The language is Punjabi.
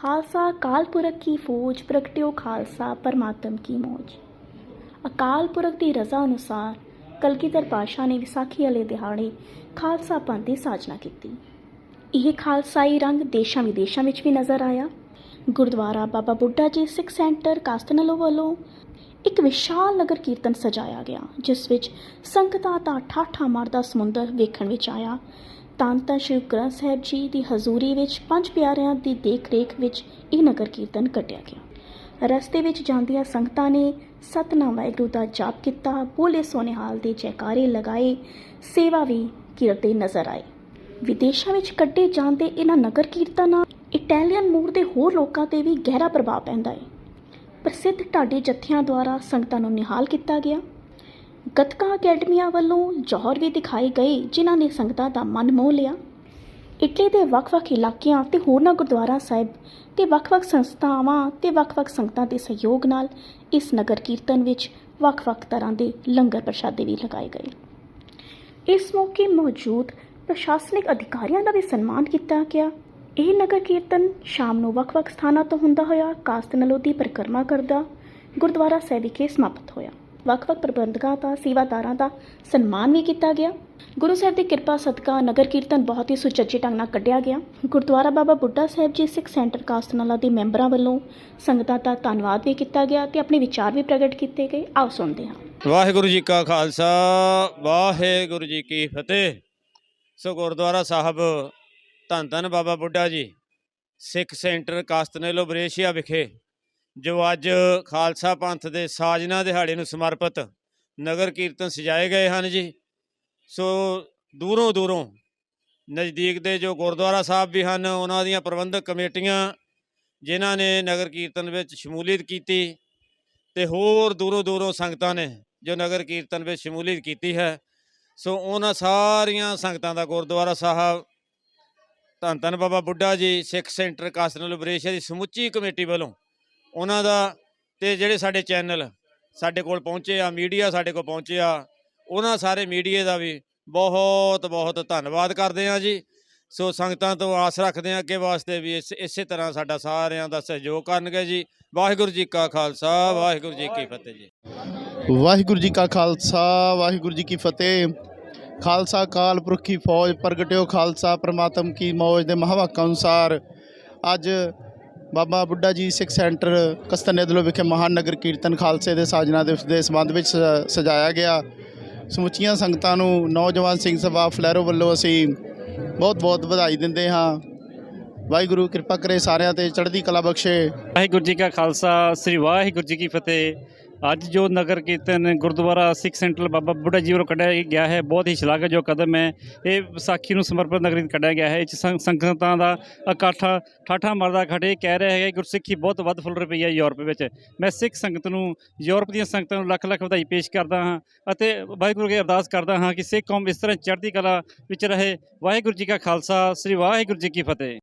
ਖਾਲਸਾ, ਅਕਾਲ ਪੁਰਖ ਕੀ ਫੌਜ, ਪ੍ਰਗਟਿਓ ਖਾਲਸਾ, ਪਰਮਾਤਮ ਕੀ ਮੌਜ। ਅਕਾਲ ਪੁਰਖ ਦੀ ਰਜ਼ਾ ਅਨੁਸਾਰ ਕਲਗੀਧਰ ਪਾਤਸ਼ਾਹ ਨੇ ਵਿਸਾਖੀ ਵਾਲੇ ਦਿਹਾੜੇ ਖਾਲਸਾ ਪੰਥ ਦੀ ਸਾਜਨਾ ਕੀਤੀ। ਇਹ ਖਾਲਸਾਈ ਰੰਗ ਦੇਸ਼ਾਂ ਵਿਦੇਸ਼ਾਂ ਵਿੱਚ ਵੀ ਨਜ਼ਰ ਆਇਆ। ਗੁਰਦੁਆਰਾ ਬਾਬਾ ਬੁੱਢਾ ਜੀ ਸਿੱਖ ਸੈਂਟਰ ਕਾਸਤਨਲੋ ਵੱਲੋਂ ਇੱਕ ਵਿਸ਼ਾਲ ਨਗਰ ਕੀਰਤਨ ਸਜਾਇਆ ਗਿਆ, ਜਿਸ ਵਿੱਚ ਸੰਗਤਾਂ ਦਾ ਠਾਠਾ ਮਾਰਦਾ ਸਮੁੰਦਰ ਵੇਖਣ ਵਿੱਚ ਆਇਆ ਤਾਂ ਤਾਂ ਸ਼੍ਰੀ ਗ੍ਰੰਥ ਸਾਹਿਬ ਜੀ ਦੀ ਹਜ਼ੂਰੀ ਵਿੱਚ ਪੰਜ ਪਿਆਰਿਆਂ ਦੀ ਦੇਖ-ਰੇਖ ਵਿੱਚ ਇਹ ਨਗਰ ਕੀਰਤਨ ਕੱਢਿਆ ਗਿਆ। ਰਸਤੇ ਵਿੱਚ ਜਾਂਦੀਆਂ ਸੰਗਤਾਂ ਨੇ ਸਤਨਾਮ ਵਾਹਿਗੁਰੂ ਦਾ ਜਾਪ ਕੀਤਾ, ਬੋਲੇ ਸੋਨੇਹਾਲ ਦੇ ਜੈਕਾਰੇ ਲਗਾਏ, ਸੇਵਾ ਵੀ ਕਰਦੇ ਨਜ਼ਰ ਆਏ ਵਿਦੇਸ਼ਾਂ ਵਿੱਚ ਕੱਢੇ ਜਾਂਦੇ ਇਹਨਾਂ ਨਗਰ ਕੀਰਤਨਾਂ, ਇਟਾਲੀਅਨ ਮੂਰ ਦੇ ਹੋਰ ਲੋਕਾਂ ਤੇ ਵੀ ਗਹਿਰਾ ਪ੍ਰਭਾਵ ਪੈਂਦਾ ਹੈ। ਪ੍ਰਸਿੱਧ ਢਾਡੀ ਜੱਥਿਆਂ ਦੁਆਰਾ ਸੰਗਤਾਂ ਨੂੰ ਨਿਹਾਲ ਕੀਤਾ ਗਿਆ। ਗੱਤਕਾ ਅਕੈਡਮੀਆਂ ਵੱਲੋਂ ਜੌਹਰ ਵੀ ਦਿਖਾਏ ਗਏ, ਜਿਨ੍ਹਾਂ ਨੇ ਸੰਗਤਾਂ ਦਾ ਮਨ ਮੋਹ ਲਿਆ। ਇਟਲੀ ਦੇ ਵੱਖ-ਵੱਖ ਇਲਾਕਿਆਂ ਤੇ ਹੋਰਨਾਂ ਗੁਰਦੁਆਰਾ ਸਾਹਿਬ ਤੇ ਵੱਖ-ਵੱਖ ਸੰਸਥਾਵਾਂ ਤੇ ਵੱਖ-ਵੱਖ ਸੰਗਤਾਂ ਦੇ ਸਹਿਯੋਗ ਨਾਲ ਇਸ ਨਗਰ ਕੀਰਤਨ ਵਿੱਚ ਵੱਖ-ਵੱਖ ਤਰ੍ਹਾਂ ਦੇ ਲੰਗਰ ਪ੍ਰਸ਼ਾਦੇ ਵੀ ਲਗਾਏ ਗਏ। ਇਸ ਮੌਕੇ ਮੌਜੂਦ ਪ੍ਰਸ਼ਾਸਨਿਕ ਅਧਿਕਾਰੀਆਂ ਦਾ ਵੀ ਸਨਮਾਨ ਕੀਤਾ ਗਿਆ। ਇਹ ਨਗਰ ਕੀਰਤਨ ਸ਼ਾਮ ਨੂੰ ਵੱਖ-ਵੱਖ ਸਥਾਨਾਂ ਤੋਂ ਹੁੰਦਾ ਹੋਇਆ, ਕਾਸਤ ਦੀ ਪਰਿਕਰਮਾ ਕਰਦਾ ਗੁਰਦੁਆਰਾ ਸਾਹਿਬ ਵਿਖੇ ਸਮਾਪਤ ਹੋਇਆ। ਵੱਖ-ਵੱਖ ਪ੍ਰਬੰਧਕਾਂ ਦਾ, ਸੇਵਾਦਾਰਾਂ ਦਾ ਸਨਮਾਨ ਵੀ ਕੀਤਾ ਗਿਆ। ਗੁਰੂ ਸਾਹਿਬ ਦੀ ਕਿਰਪਾ ਸਦਕਾ ਨਗਰ ਕੀਰਤਨ ਬਹੁਤ ਹੀ ਸੁਚੱਜੇ ਢੰਗ ਨਾਲ ਕੱਢਿਆ ਗਿਆ। ਗੁਰਦੁਆਰਾ ਬਾਬਾ ਬੁੱਢਾ ਸਾਹਿਬ ਜੀ ਸਿੱਖ ਸੈਂਟਰ ਕਾਸਤਨਲਾ ਦੇ ਮੈਂਬਰਾਂ ਵੱਲੋਂ ਸੰਗਤਾਂ ਦਾ ਧੰਨਵਾਦ ਵੀ ਕੀਤਾ ਗਿਆ ਤੇ ਆਪਣੇ ਵਿਚਾਰ ਵੀ ਪ੍ਰਗਟ ਕੀਤੇ ਗਏ। ਆਓ ਸੁਣਦੇ ਹਾਂ। ਵਾਹਿਗੁਰੂ ਜੀ ਕਾ ਖਾਲਸਾ, ਵਾਹਿਗੁਰੂ ਜੀ ਕੀ ਫਤਿਹ। ਸੋ ਗੁਰਦੁਆਰਾ ਸਾਹਿਬ, ਧੰਨ ਧੰਨ ਬਾਬਾ ਬੁੱਢਾ ਜੀ, ਸਿੱਖ ਸੈਂਟਰ ਕਾਸਤਨੇਲੋ ਬਰੇਸ਼ੀਆ ਵਿਖੇ ਜੋ ਅੱਜ ਖਾਲਸਾ ਪੰਥ ਦੇ ਸਾਜਨਾ ਦਿਹਾੜੇ ਨੂੰ ਸਮਰਪਿਤ ਨਗਰ ਕੀਰਤਨ ਸਜਾਏ ਗਏ ਹਨ ਜੀ, ਸੋ ਦੂਰੋਂ ਦੂਰੋਂ ਨਜ਼ਦੀਕ ਦੇ ਜੋ ਗੁਰਦੁਆਰਾ ਸਾਹਿਬ ਵੀ ਹਨ, ਉਹਨਾਂ ਦੀਆਂ ਪ੍ਰਬੰਧਕ ਕਮੇਟੀਆਂ ਜਿਨ੍ਹਾਂ ਨੇ ਨਗਰ ਕੀਰਤਨ ਵਿੱਚ ਸ਼ਮੂਲੀਅਤ ਕੀਤੀ ਤੇ ਹੋਰ ਦੂਰੋਂ ਦੂਰੋਂ ਸੰਗਤਾਂ ਨੇ ਜੋ ਨਗਰ ਕੀਰਤਨ ਵਿੱਚ ਸ਼ਮੂਲੀਅਤ ਕੀਤੀ ਹੈ, ਸੋ ਉਹਨਾਂ ਸਾਰੀਆਂ ਸੰਗਤਾਂ ਦਾ ਗੁਰਦੁਆਰਾ ਸਾਹਿਬ, ਧੰਨ ਧੰਨ ਬਾਬਾ ਬੁੱਢਾ ਜੀ, ਸਿੱਖ ਸੈਂਟਰ ਕਾਸਨ ਬਰੇਸ਼ੀਆ ਦੀ ਸਮੁੱਚੀ ਕਮੇਟੀ ਵੱਲੋਂ ਉਹਨਾਂ ਦਾ ਤੇ ਜਿਹੜੇ ਸਾਡੇ ਚੈਨਲ ਸਾਡੇ ਕੋਲ ਪਹੁੰਚੇ ਆ, ਮੀਡੀਆ ਸਾਡੇ ਕੋਲ ਪਹੁੰਚਿਆ ਉਹਨਾਂ ਸਾਰੇ ਮੀਡੀਆ ਦਾ ਵੀ ਬਹੁਤ ਬਹੁਤ ਧੰਨਵਾਦ ਕਰਦੇ ਆ ਜੀ। ਸੋ ਸੰਗਤਾਂ ਤੋਂ ਆਸ ਰੱਖਦੇ ਆ ਕਿ ਵਾਸਤੇ ਵੀ ਇਸ, ਇਸੇ ਤਰ੍ਹਾਂ ਸਾਡਾ ਸਾਰਿਆਂ ਦਾ ਸਹਿਯੋਗ ਕਰਨਗੇ ਜੀ। ਵਾਹਿਗੁਰੂ ਜੀ ਕਾ ਖਾਲਸਾ, ਵਾਹਿਗੁਰੂ ਜੀ ਕੀ ਫਤਿਹ ਜੀ। ਵਾਹਿਗੁਰੂ ਜੀ ਕਾ ਖਾਲਸਾ, ਵਾਹਿਗੁਰੂ ਜੀ ਕੀ ਫਤਿਹ। ਖਾਲਸਾ ਕਾਲ ਪੁਰਖ ਕੀ ਫੌਜ ਪ੍ਰਗਟਿਓ, ਖਾਲਸਾ ਪ੍ਰਮਾਤਮ ਕੀ ਮੌਜ ਦੇ ਮਹਾਵਾਕਾਂ ਅਨੁਸਾਰ। ਅੱਜ ਬਾਬਾ ਬੁੱਢਾ ਜੀ ਸਿੱਖ ਸੈਂਟਰ ਕਸਤਨੇਦਲੋ ਵਿਖੇ ਮਹਾਨ ਨਗਰ ਕੀਰਤਨ ਖਾਲਸੇ ਦੇ ਸਾਜਨਾ ਦਿਵਸ ਦੇ ਸੰਬੰਧ ਵਿੱਚ ਸ- ਸਜਾਇਆ ਗਿਆ। ਸਮੁੱਚੀਆਂ ਸੰਗਤਾਂ ਨੂੰ ਨੌਜਵਾਨ ਸਿੰਘ ਸਭਾ ਫਲੈਰੋ ਵੱਲੋਂ ਅਸੀਂ ਬਹੁਤ ਬਹੁਤ ਵਧਾਈ ਦਿੰਦੇ ਹਾਂ। ਵਾਹਿਗੁਰੂ, ਕਿਰਪਾ ਕਰੇ ਸਾਰਿਆਂ ਤੇ ਚੜ੍ਹਦੀ ਕਲਾ ਬਖਸ਼ੇ। ਵਾਹਿਗੁਰੂ ਜੀ ਕਾ ਖਾਲਸਾ, ਸ੍ਰੀ ਵਾਹਿਗੁਰੂ ਜੀ ਕੀ ਫਤਿਹ। ਅੱਜ ਜੋ ਨਗਰ ਕੀਰਤਨ ਗੁਰਦੁਆਰਾ ਸਿੱਖ ਸੈਂਟਰ ਬਾਬਾ ਬੁੱਢਾ ਜੀ ਵੱਲੋਂ ਕੱਢਿਆ ਗਿਆ ਹੈ, ਬਹੁਤ ਹੀ ਸ਼ਲਾਘਾਯੋਗ ਕਦਮ ਹੈ। ਇਹ ਵਿਸਾਖੀ ਨੂੰ ਸਮਰਪਿਤ ਨਗਰ ਕੱਢਿਆ ਗਿਆ ਹੈ। ਇਹ 'ਚ ਸੰਗਤਾਂ ਦਾ ਇਕੱਠ ਠਾਠਾ ਮਰਦਾ ਖੜੇ ਕਹਿ ਰਿਹਾ ਹੈ ਕਿ ਗੁਰਸਿੱਖੀ ਬਹੁਤ ਵੱਧ ਫੁੱਲ ਰਹੀ ਹੈ ਯੂਰਪ ਵਿੱਚ। ਮੈਂ ਸਿੱਖ ਸੰਗਤ ਨੂੰ, ਯੂਰਪ ਦੀਆਂ ਸੰਗਤਾਂ ਨੂੰ ਲੱਖ ਲੱਖ ਵਧਾਈ ਪੇਸ਼ ਕਰਦਾ ਹਾਂ ਅਤੇ ਵਾਹਿਗੁਰੂ ਅੱਗੇ ਅਰਦਾਸ ਕਰਦਾ ਹਾਂ ਕਿ ਸਿੱਖ ਕੌਮ ਇਸ ਤਰ੍ਹਾਂ ਚੜ੍ਹਦੀ ਕਲਾ ਵਿੱਚ ਰਹੇ। ਵਾਹਿਗੁਰੂ ਜੀ ਕਾ ਖਾਲਸਾ, ਸ੍ਰੀ ਵਾਹਿਗੁਰੂ ਜੀ ਕੀ ਫਤਿਹ।